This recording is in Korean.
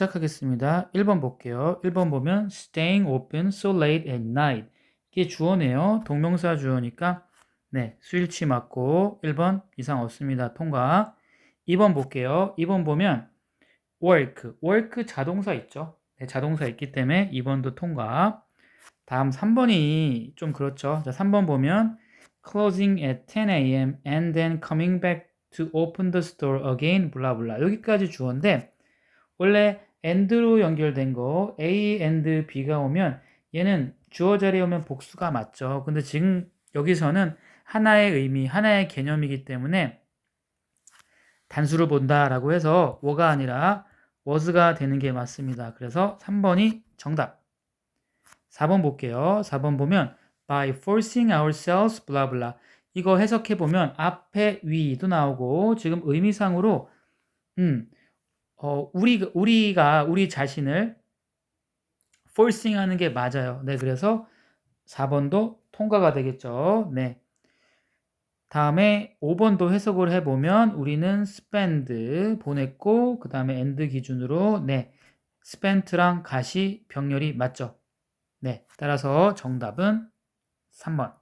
시작하겠습니다. 1번 볼게요. 1번 보면 staying open so late at night. 이게 주어네요. 동명사 주어니까 네, 수일치 맞고 1번 이상 없습니다. 통과. 2번 볼게요. 2번 보면 work. work 자동사 있죠. 네, 자동사 있기 때문에 2번도 통과. 다음 3번이 좀 그렇죠. 자, 3번 보면 closing at 10 a.m. and then coming back to open the store again 블라블라. 여기까지 주어인데 원래 and로 연결된 거 A and B가 오면 얘는 주어 자리에 오면 복수가 맞죠. 근데 지금 여기서는 하나의 의미, 하나의 개념이기 때문에 단수를 본다라고 해서 워가 아니라 was가 되는 게 맞습니다. 그래서 3번이 정답. 4번 볼게요. 4번 보면 by forcing ourselves blah 이거 해석해 보면 앞에 위도 나오고 지금 의미상으로 음 어, 우리, 우리가 우리 자신을 forcing 하는 게 맞아요. 네, 그래서 4번도 통과가 되겠죠. 네. 다음에 5번도 해석을 해보면 우리는 spend 보냈고 그 다음에 end 기준으로 네 spent랑 가시 병렬이 맞죠. 네 따라서 정답은 3번